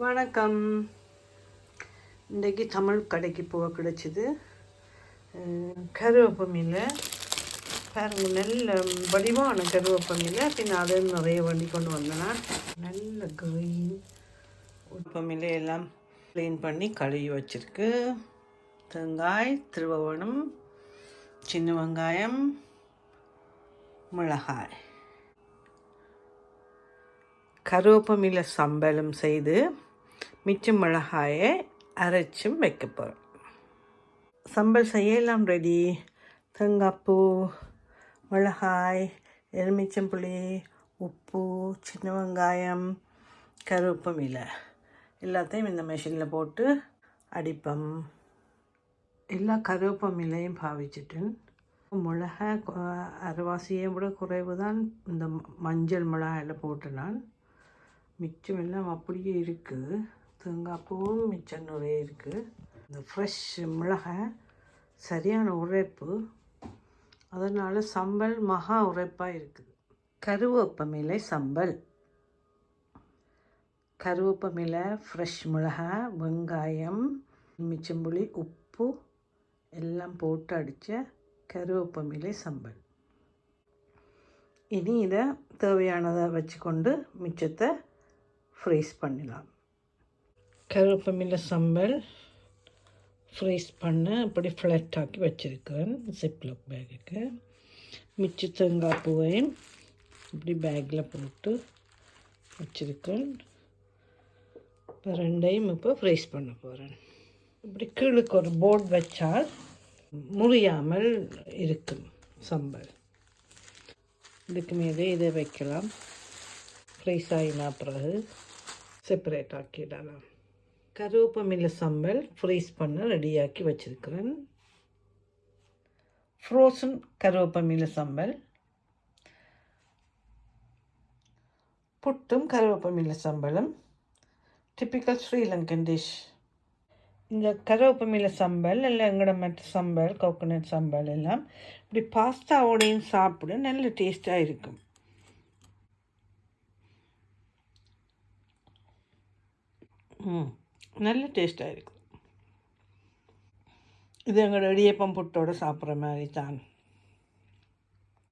வணக்கம். இன்றைக்கி தமிழ் கடைக்கு போக கிடச்சிது. கருவேப்பமில்லை பாருங்கள் நல்ல வடிவான கருவேப்பமில்லை பின்ன அதை நிறைய வண்டி கொண்டு வந்தேன் நல்ல க்ரீன் உப்பமில்லை எல்லாம் க்ளீன் பண்ணி கழுவி வச்சிருக்கு. தேங்காய் திருவவனம் சின்ன வெங்காயம் மிளகாய். கருவேப்பமில்லை சம்பளம் செய்து மிச்சம் மிளகாயை அரைச்சும் வைக்க போகிறோம் சம்பல் செய்யலாம் ரெடி தேங்காய்ப்பூ மிளகாய் எலுமிச்சம்புளி உப்பு சின்ன வெங்காயம் கருவேப்பம் இலை எல்லாத்தையும் இந்த மிஷினில் போட்டு அடிப்போம். எல்லா கருவேப்பமில்லையும் பாவிச்சிட்டேன் மிளகா கொ- அரைவாசியை விட குறைவு தான் இந்த மஞ்சள் மிளகாயில் போட்டு நான். மிச்சம் எல்லாம் அப்படியே இருக்குது தேங்காய்ப்பூவும் மிச்சம் நிறைய இருக்குது இந்த ஃப்ரெஷ் மிளகாய் சரியான உரைப்பு அதனால் சம்பல் மகா உரைப்பாக இருக்குது. கருவேப்பமிலை சம்பல். கருவேப்பமிலை ஃப்ரெஷ் மிளகாய் வெங்காயம் மிச்சம்புளி உப்பு எல்லாம் போட்டு அடித்த கருவேப்பமிலை சம்பல். இனி இதை தேவையானதை வச்சுக்கொண்டு மிச்சத்தை ஃப்ரீஸ் பண்ணலாம். கருவேப்பமில்லை சம்பல் ஃப்ரீஸ் பண்ண அப்படி ஃப்ளட் ஆக்கி வச்சுருக்கேன். சிப்லாக் பேக்குக்கு மிச்ச தேங்காய் பூவையும் இப்படி பேக்கில் போட்டு வச்சுருக்கேன். இப்போ ரெண்டையும் இப்போ ஃப்ரைஸ் பண்ண போகிறேன் இப்படி கீழுக்கு ஒரு போர்ட் வச்சால் முறியாமல் இருக்கும் சம்பல். இதுக்கு மேலே இதை வைக்கலாம். ஃப்ரைஸ் ஆகினா பிறகு செப்பரேட் ஆக்கிடலாம். கருவேப்பமில்லை சம்பல் ஃப்ரீஸ் பண்ண ரெடியாக்கி வச்சுருக்கிறேன். ஃப்ரோசன் கருவேப்பமில்லை சம்பல் புட்டும் கருவேப்பமில்லை சம்பலும் டிப்பிக்கல் ஸ்ரீலங்கன் டிஷ் இந்த கருவேப்பமில்லை சம்பல் இல்லை எங்களோட மற்ற சம்பல் கோகோனட் சம்பல் எல்லாம் இப்படி பாஸ்தாவோடையும் சாப்பிட நல்ல டேஸ்ட்டாக இருக்கும். ம். நல்ல டேஸ்ட்டாக இருக்கும். இது எங்களோட இடியப்பம் புட்டோடு சாப்பிட்ற மாதிரி தான்.